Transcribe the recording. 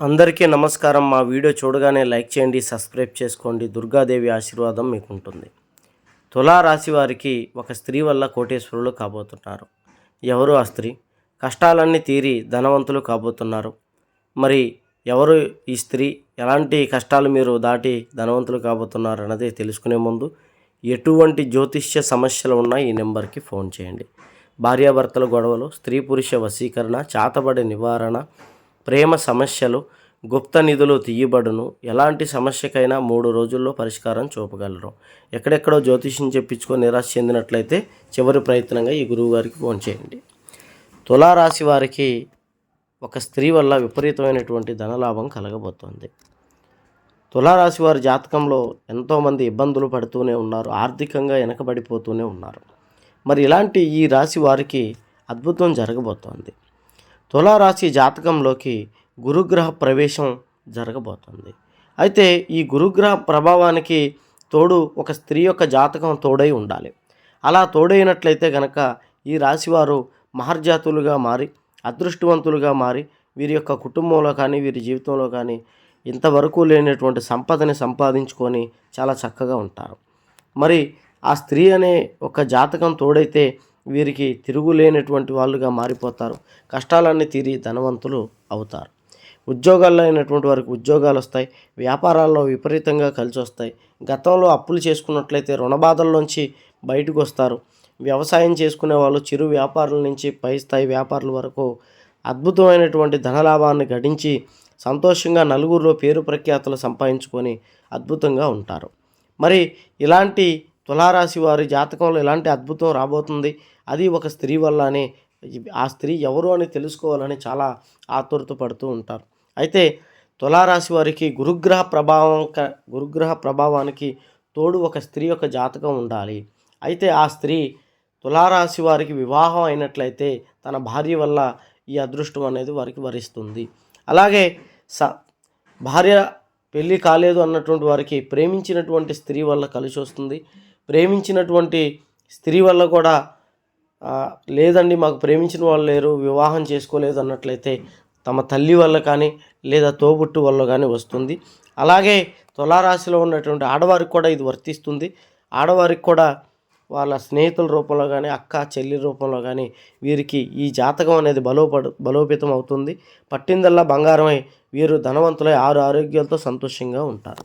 అందరికీ నమస్కారం. మా వీడియో చూడగానే లైక్ చేయండి సబ్స్క్రైబ్ చేసుకోండి. దుర్గాదేవి ఆశీర్వాదం మీకు ఉంటుంది తులా రాశి వారికి ఒక స్త్రీ వల్ల కోటేశ్వరులు కాబోతున్నారు. ఎవరు ఆ స్త్రీ? కష్టాలన్నీ తీరి ధనవంతులు కాబోతున్నారు. మరి ఎవరు ఈ స్త్రీ? ఎలాంటి కష్టాలు మీరు దాటి ధనవంతులు కాబోతున్నారు అన్నది తెలుసుకునే ముందు ఎటువంటి జ్యోతిష్య సమస్యలు ఉన్నా ఈ నెంబర్కి ఫోన్ చేయండి. భార్యాభర్తల గొడవలు స్త్రీ పురుష వశీకరణ చాతబడి నివారణ ప్రేమ సమస్యలు గుప్త నిధులు తీయబడును. ఎలాంటి సమస్యకైనా మూడు రోజుల్లో పరిష్కారం చూపగలరు. ఎక్కడెక్కడో జ్యోతిష్యం చెప్పించుకొని నిరాశ చెందినట్లయితే చివరి ప్రయత్నంగా ఈ గురువు గారికి ఫోన్ చేయండి. తులారాశి వారికి ఒక స్త్రీ వల్ల విపరీతమైనటువంటి ధనలాభం కలగబోతోంది. తులారాశి వారి జాతకంలో ఎంతోమంది ఇబ్బందులు పడుతూనే ఉన్నారు ఆర్థికంగా వెనకబడిపోతూనే ఉన్నారు. మరి ఇలాంటి ఈ రాశి వారికి అద్భుతం జరగబోతోంది. తులారాశి జాతకంలోకి గురుగ్రహ ప్రవేశం జరగబోతుంది. అయితే ఈ గురుగ్రహ ప్రభావానికి తోడు ఒక స్త్రీ యొక్క జాతకం తోడై ఉండాలి. అలా తోడైనట్లయితే గనక ఈ రాశివారు మహర్జాతులుగా మారి అదృష్టవంతులుగా మారి వీరి యొక్క కుటుంబంలో కానీ వీరి జీవితంలో కానీ ఇంతవరకు లేనటువంటి సంపదని సంపాదించుకొని చాలా చక్కగా ఉంటారు. మరి ఆ స్త్రీ అనే ఒక జాతకం తోడైతే వీరికి తిరుగులేనటువంటి వాళ్ళుగా మారిపోతారు. కష్టాలన్నీ తీరి ధనవంతులు అవుతారు. ఉద్యోగాల్లో అయినటువంటి వారికి ఉద్యోగాలు వస్తాయి. వ్యాపారాల్లో విపరీతంగా కలిసి వస్తాయి. గతంలో అప్పులు చేసుకున్నట్లయితే రుణబాధల్లోంచి బయటకు వస్తారు. వ్యవసాయం చేసుకునే వాళ్ళు చిరు వ్యాపారుల నుంచి పై స్థాయి వ్యాపారుల వరకు అద్భుతమైనటువంటి ధనలాభాన్ని గడించి సంతోషంగా నలుగురిలో పేరు ప్రఖ్యాతులు సంపాదించుకొని అద్భుతంగా ఉంటారు. మరి ఇలాంటి తులారాశి వారి జాతకంలో ఎలాంటి అద్భుతం రాబోతుంది? అది ఒక స్త్రీ వల్లనే ఆ స్త్రీ ఎవరు అని తెలుసుకోవాలని చాలా ఆతురత పడుతూ ఉంటారు. అయితే తులారాశి వారికి గురుగ్రహ ప్రభావం క- గురుగ్రహ ప్రభావానికి తోడు ఒక స్త్రీ యొక్క జాతకం ఉండాలి. అయితే ఆ స్త్రీ తులారాశి వారికి వివాహం అయినట్లయితే తన భార్య వల్ల ఈ అదృష్టం అనేది వారికి వరిస్తుంది. అలాగే స భార్య పెళ్ళి కాలేదు అన్నటువంటి వారికి ప్రేమించినటువంటి స్త్రీ వల్ల కలిసి వస్తుంది ప్రేమించినటువంటి స్త్రీ వల్ల కూడా లేదండి మాకు ప్రేమించిన వాళ్ళు లేరు వివాహం చేసుకోలేదు అన్నట్లయితే తమ తల్లి వల్ల కానీ లేదా తోబుట్టు వల్ల కానీ వస్తుంది. అలాగే తులారాశిలో ఉన్నటువంటి ఆడవారికి కూడా ఇది వర్తిస్తుంది. ఆడవారికి కూడా వాళ్ళ స్నేహితుల రూపంలో కానీ అక్క చెల్లి రూపంలో కానీ వీరికి ఈ జాతకం అనేది బలోపడు బలోపేతం అవుతుంది. పట్టిందల్లా బంగారమై వీరు ధనవంతులై ఆరు ఆరోగ్యాలతో సంతోషంగా ఉంటారు.